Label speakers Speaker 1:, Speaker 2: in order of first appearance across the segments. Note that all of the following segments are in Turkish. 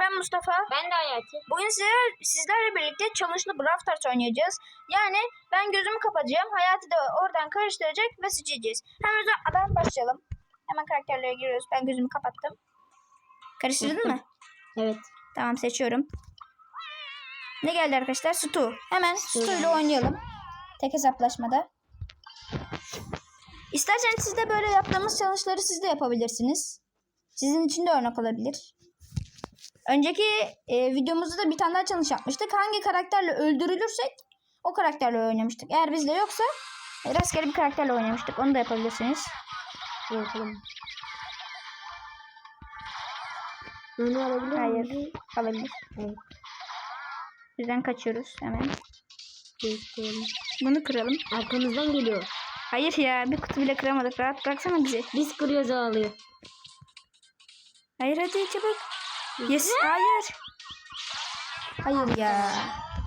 Speaker 1: ben Mustafa.
Speaker 2: Ben de Hayati.
Speaker 1: Bugün sizler, sizlerle birlikte challenge'lı Brawl Stars oynayacağız. Yani ben gözümü kapatacağım. Hayati de oradan karıştıracak ve seçeceğiz. Hemen o zaman başlayalım. Hemen karakterlere giriyoruz. Ben gözümü kapattım. Karıştırdın mı?
Speaker 2: Evet.
Speaker 1: Tamam seçiyorum. Ne geldi arkadaşlar? Stu. Hemen Stu ile oynayalım. Tek hesaplaşmada. İsterseniz siz de böyle yaptığımız challenge'ları siz de yapabilirsiniz. Sizin için de örnek olabilir. Önceki e, videomuzda da bir tane daha challenge yapmıştık. Hangi karakterle öldürülürsek o karakterle oynamıştık. Eğer bizde yoksa e, rastgele bir karakterle oynamıştık. Onu da yapabilirsiniz.
Speaker 2: Bakalım. Bunu alabilir
Speaker 1: Hayır.
Speaker 2: miyim?
Speaker 1: Alabilir.
Speaker 2: Evet.
Speaker 1: Bizden kaçıyoruz hemen.
Speaker 2: Gösterelim.
Speaker 1: Bunu kıralım.
Speaker 2: Arkamızdan geliyor.
Speaker 1: Hayır ya bir kutu bile kıramadık. Rahat bıraksana bizi.
Speaker 2: Biz kırıyoruz o alıyor.
Speaker 1: Hayır hadi çabuk. Yes. Hayır. Hayır ya.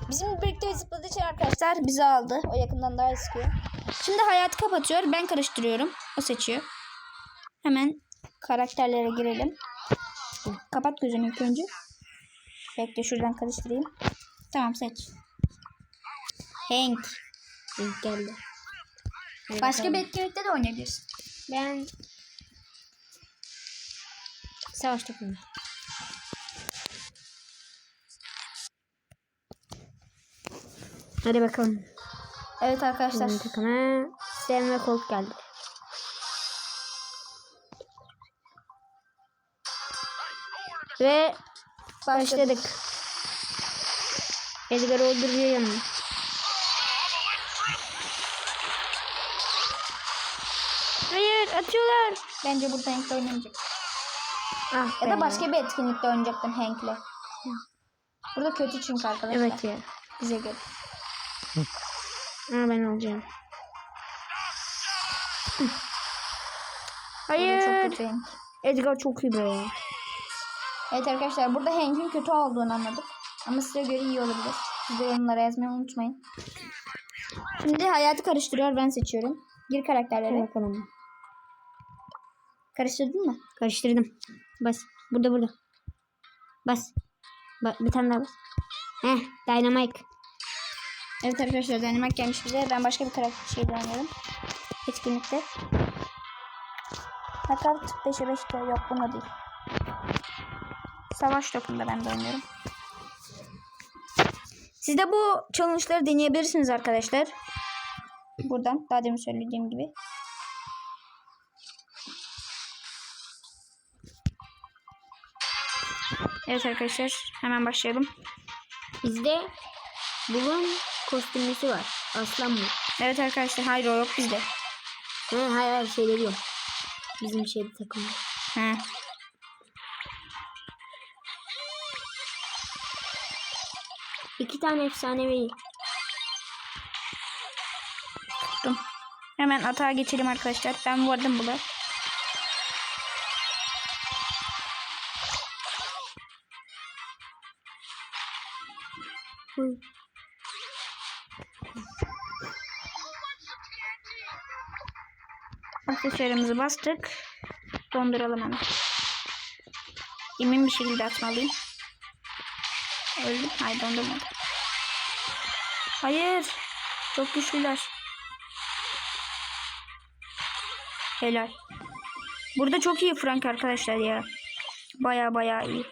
Speaker 1: Bizim birlikte zıpladığı için arkadaşlar bizi aldı. O yakından daha sıkıyor. Şimdi hayatı kapatıyor. Ben karıştırıyorum. O seçiyor. Hemen karakterlere girelim. Kapat gözünü ilk önce. Bekle şuradan karıştırayım. Tamam seç. Hank.
Speaker 2: İlk geldi.
Speaker 1: Başka bir etkinlikte de oynayabilirsin.
Speaker 2: Ben savaş topunu. Hadi bakalım.
Speaker 1: Evet arkadaşlar.
Speaker 2: Takıma Sam ve Colt geldi. Ve başladık. Edgar öldürüyor yanına.
Speaker 1: Hayır atıyorlar. Bence burada Hank'le oynamayacak.
Speaker 2: Ah
Speaker 1: Ya da başka bir etkinlikte oynayacaktın Hank'le. Burada kötü çünkü arkadaşlar.
Speaker 2: Evet ya.
Speaker 1: Bize göre.
Speaker 2: Ama ben olacağım.
Speaker 1: Burada
Speaker 2: Hayır.
Speaker 1: Çok kötü Hank.
Speaker 2: Edgar çok iyi be.
Speaker 1: Evet arkadaşlar burada Hank'in kötü olduğunu anladık. Ama size göre iyi olabilir. Siz de yorumlara yazmayı unutmayın. Şimdi hayatı karıştırıyor. Ben seçiyorum. Gir karakterlere.
Speaker 2: Bakalım.
Speaker 1: Karıştırdın mı?
Speaker 2: Karıştırdım. Bas. Burada burada. Bas. Ba bir tane daha bas. Heh. Dynamite.
Speaker 1: Evet arkadaşlar Dynamite gelmiş bize. Ben başka bir karakter şeyle oynuyorum. Etkinlikte. Fakat 5'e 5 de yok buna değil. Savaş topunda ben de oynuyorum. Siz de bu challenge'ları deneyebilirsiniz arkadaşlar. Buradan daha demin söylediğim gibi. Evet arkadaşlar hemen başlayalım.
Speaker 2: Bizde bunun kostümlüsü var. Aslan mı?
Speaker 1: Evet arkadaşlar hayır o yok bizde.
Speaker 2: He hayır hayır şey diyorum. Bizim şeyde takım.
Speaker 1: He.
Speaker 2: İki tane efsanevi.
Speaker 1: Tuttum. Hemen atağa geçelim arkadaşlar. Ben vardım bula.
Speaker 2: Hı.
Speaker 1: Aksesuarımızı bastık. Donduralım hemen. Emin bir şekilde atmalıyım. Öldüm. Hayır dondurmadım. Hayır. Çok güçlüler. Helal. Burada çok iyi Frank arkadaşlar ya. Baya baya iyi.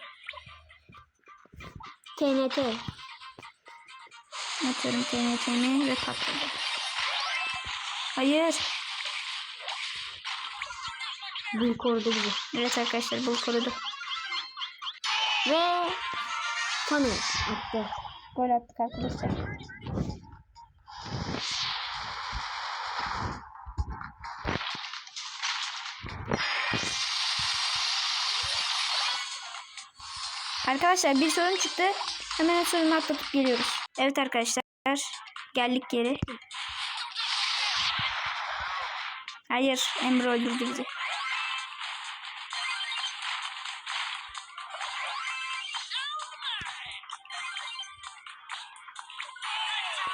Speaker 2: TNT.
Speaker 1: Atıyorum TNT'mi ve patladı. Hayır.
Speaker 2: Gül korudu bizi.
Speaker 1: Evet arkadaşlar bu korudu.
Speaker 2: Ve Tony attı.
Speaker 1: Gol attık arkadaşlar. Arkadaşlar bir sorun çıktı. Hemen sorunu atlatıp geliyoruz. Evet arkadaşlar geldik geri. Hayır Emre öldürdü bizi.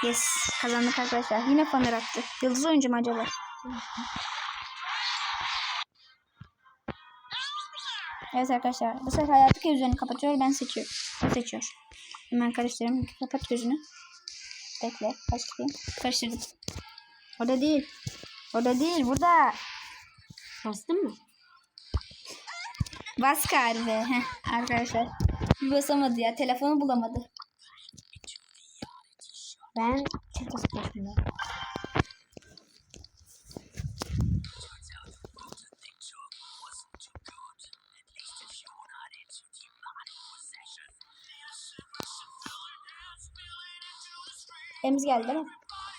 Speaker 1: Yes kazandık arkadaşlar. Yine faner attı. Yıldız oyuncu mu acaba? Evet arkadaşlar. Bu sefer hayatı gözlerini kapatıyor. Ben seçiyorum. Seçiyor. Hemen karıştırayım. Kapat gözünü. Bekle. Karıştırayım. Karıştırdım. Orada değil. Orada değil. Burada.
Speaker 2: Bastın mı?
Speaker 1: Bas kalbi. Heh, arkadaşlar. Bir basamadı ya. Telefonu bulamadı.
Speaker 2: Ben çift ısıtmasında.
Speaker 1: Temiz geldi değil mi?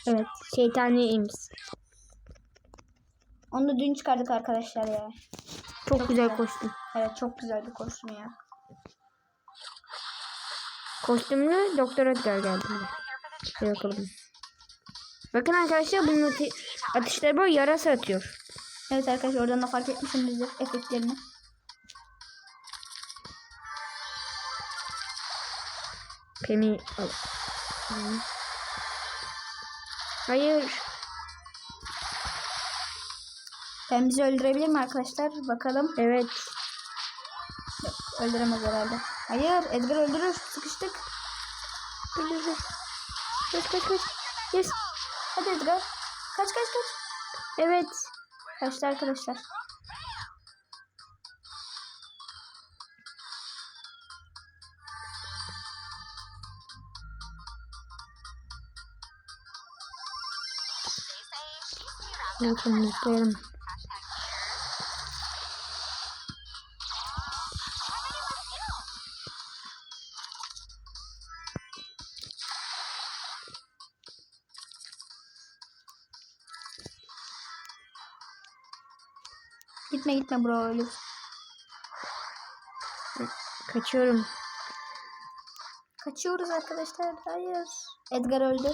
Speaker 2: Evet. Şeytani imiz.
Speaker 1: Onu da dün çıkardık arkadaşlar ya.
Speaker 2: Çok, güzel kostüm.
Speaker 1: Evet çok güzel bir kostüm ya.
Speaker 2: Kostümlü Doktor Edgar geldi. Bakalım. Bakın arkadaşlar bunun ate- atışları böyle yarasa atıyor.
Speaker 1: Evet arkadaşlar oradan da fark etmişsinizdir efektlerini.
Speaker 2: Pemi al. Hayır.
Speaker 1: Ben bizi öldürebilir mi arkadaşlar? Bakalım.
Speaker 2: Evet.
Speaker 1: Öldüremez herhalde. Hayır Edgar öldürür. Sıkıştık.
Speaker 2: Öldürdü. Kaç kaç kaç. Yes.
Speaker 1: Hadi Edgar. Kaç kaç kaç.
Speaker 2: Evet.
Speaker 1: Kaçtı arkadaşlar.
Speaker 2: Bakın mutlayalım.
Speaker 1: Gitme gitme bro ölür.
Speaker 2: Kaçıyorum.
Speaker 1: Kaçıyoruz arkadaşlar. Hayır. Edgar öldü.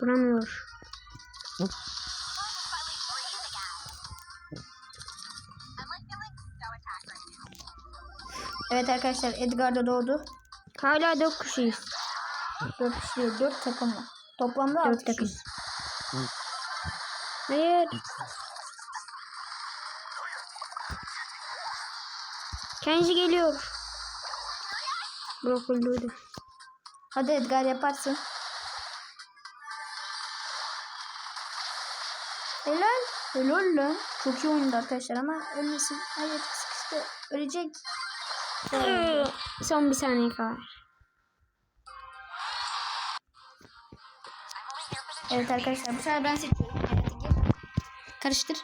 Speaker 2: Vuramıyor.
Speaker 1: Evet arkadaşlar Edgar da doğdu.
Speaker 2: Hala dört kişiyiz.
Speaker 1: 4 kişi değil 4 takım var. Toplamda 6
Speaker 2: Dört takım.
Speaker 1: kişi.
Speaker 2: Hayır. Kenji geliyor. Brokoli öldü.
Speaker 1: Hadi Edgar yaparsın. Helal. Helal lan. Çok iyi oynadı arkadaşlar ama ölmesin. Hayır sıkıştı. Ölecek.
Speaker 2: Son bir saniye kaldı.
Speaker 1: Evet arkadaşlar bu sefer ben seçiyorum. Karıştır.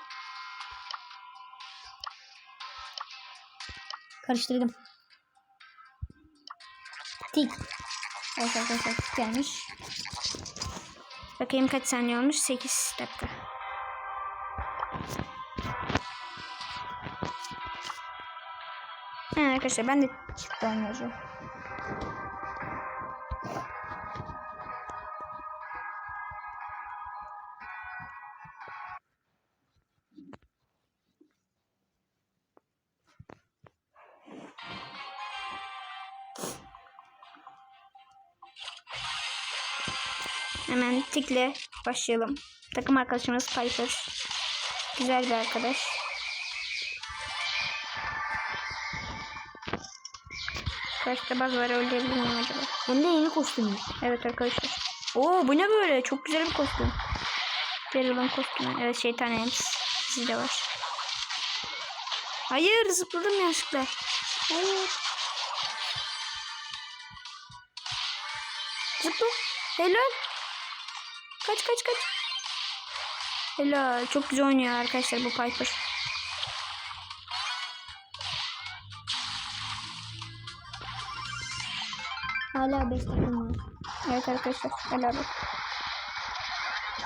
Speaker 1: Karıştırdım. Tik. Evet arkadaşlar tik gelmiş.
Speaker 2: Bakayım kaç saniye olmuş? 8 dakika.
Speaker 1: Ha, arkadaşlar ben de çift oynayacağım.
Speaker 2: Tikle başlayalım. Takım arkadaşımız Piper. Güzel bir arkadaş. Kaçta baz var öldürebilir miyim acaba?
Speaker 1: Hem de yeni kostüm.
Speaker 2: Evet arkadaşlar. Oo bu ne böyle? Çok güzel bir kostüm. Daryl'ın kostümü. Evet şeytan elbis. Bizde var. Hayır zıpladım yanlışlıkla. Hayır. Zıpla. Helal. Kaç kaç kaç. Helal. Çok güzel oynuyor arkadaşlar bu Piper.
Speaker 1: Hala 5 takım var.
Speaker 2: Evet arkadaşlar. Helal.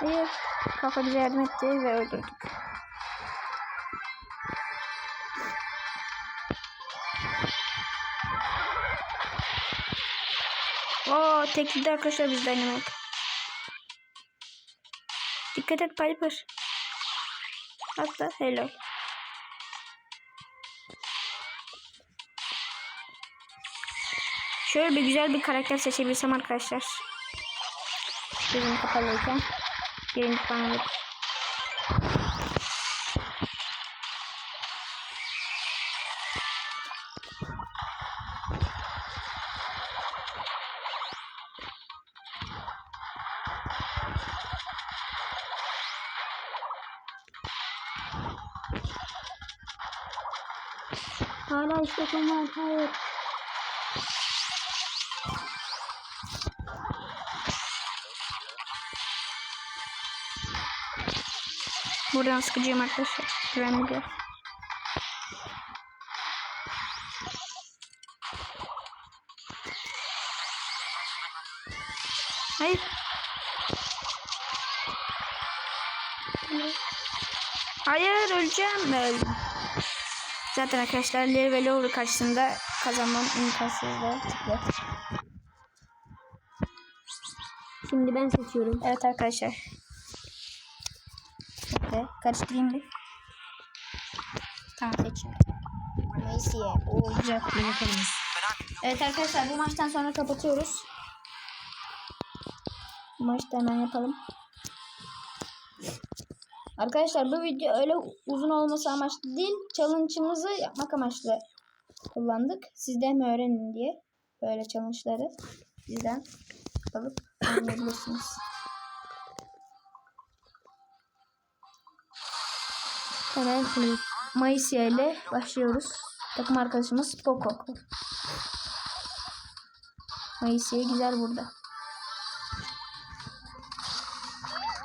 Speaker 2: Hayır. Kafa bize yardım etti ve öldürdük. Oo teklidi arkadaşlar bizden yemek. Dikkat et Piper. Hatta helal. Şöyle bir güzel bir karakter seçebilsem arkadaşlar. Gözüm kapalıyken. Birinci bana Hala işte var. Hayır.
Speaker 1: Buradan sıkıcıyım arkadaşlar. Güvenli bir. Hayır. Hayır öleceğim. Öldüm. Zaten arkadaşlar Larry ve Lowry karşısında kazanmam imkansızdı.
Speaker 2: Şimdi ben seçiyorum.
Speaker 1: Evet arkadaşlar. Bekle, karıştırayım bir. Tamam seçiyorum. Neyse ya. O güzel. Evet arkadaşlar bu maçtan sonra kapatıyoruz. Bu maçı da hemen yapalım. Arkadaşlar bu video öyle uzun olması amaçlı değil. Challenge'ımızı yapmak amaçlı kullandık. Siz de hem öğrenin diye. Böyle challenge'ları bizden alıp oynayabilirsiniz.
Speaker 2: Hemen şimdi.
Speaker 1: Mayısya ile başlıyoruz. Takım arkadaşımız Poco. Mayısya güzel burada.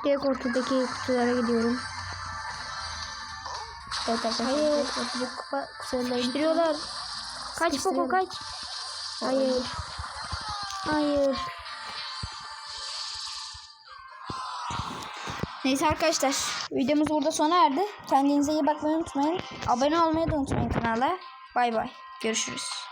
Speaker 2: Direkt ortadaki kutulara gidiyorum.
Speaker 1: Evet arkadaşlar.
Speaker 2: Hayır.
Speaker 1: Ortada kupa.
Speaker 2: Kaç Poco kaç. Hayır. Hayır.
Speaker 1: Neyse arkadaşlar videomuz burada sona erdi. Kendinize iyi bakmayı unutmayın. Abone olmayı da unutmayın kanala. Bay bay. Görüşürüz.